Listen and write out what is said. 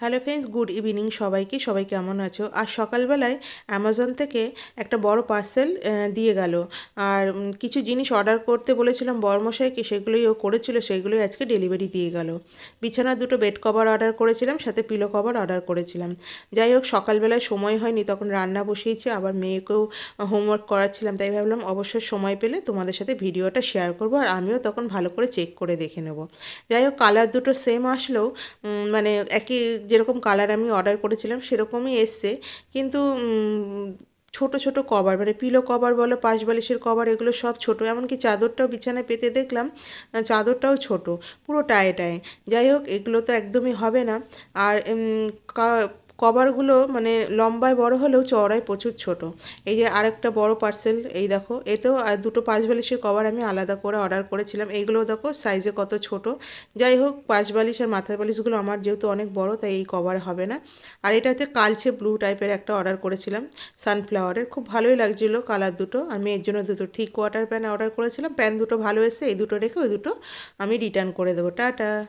Hello friends good evening সবাইকে। সবাই কেমন আছো? আর সকালবেলায় অ্যামাজন থেকে একটা বড় পার্সেল দিয়ে গেল। আর কিছু জিনিস অর্ডার করতে বলেছিলাম বরমশাইকে, সেগুলোই ও করেছিল, সেগুলোই আজকে ডেলিভারি দিয়ে গেল। বিছানার দুটো বেড কভার অর্ডার করেছিলাম, সাথে পিলো কভার অর্ডার করেছিলাম। যাই হোক, সকালবেলায় সময় হয়নি, তখন রান্না বসিয়েছি, আবার মেয়েকেও হোমওয়ার্ক করাচ্ছিলাম, তাই ভাবলাম অবশ্যই সময় পেলে তোমাদের সাথে ভিডিওটা শেয়ার করব, আর আমিও তখন ভালো করে চেক করে দেখে নেব। যাই হোক কালার দুটো সেম আসলেও মানে একই যেরকম কালার আমি অর্ডার করেছিলাম, সেরকমই এসছে। কিন্তু ছোট ছোট কভার মানে পিলো কভার বলো, পাশ বালিশের কভার এগুলো সব ছোট। এমনকি চাদরটাও বিছানায় পেতে দেখলাম চাদরটাও ছোট, পুরো টায়ে টায়ে। যাই হোক, এগুলো তো একদমই হবে না। আর কভারগুলো মানে লম্বায় বড় হলেও চওড়ায় প্রচুর ছোট। এই যে আরেকটা বড় পার্সেল এই দেখো, এতেও আর দুটো পাঁচ বালিশের কভার আমি আলাদা করে অর্ডার করেছিলাম। এইগুলো দেখো সাইজে কত ছোট। যাই হোক, পাঁচ বালিশ আর মাথার বালিশগুলো আমার যেহেতু অনেক বড়, তাই এই কভার হবে না। আর এটাতে কালচে ব্লু টাইপের একটা অর্ডার করেছিলাম সানফ্লাওয়ারের খুব ভালোই লাগছিল কালার দুটো। আমি এর জন্য দুটো ঠিক কোয়ার্টার প্যান অর্ডার করেছিলাম। প্যান দুটো ভালো এসে এই দুটো রেখে ওই দুটো আমি রিটার্ন করে দেবো। টাটা!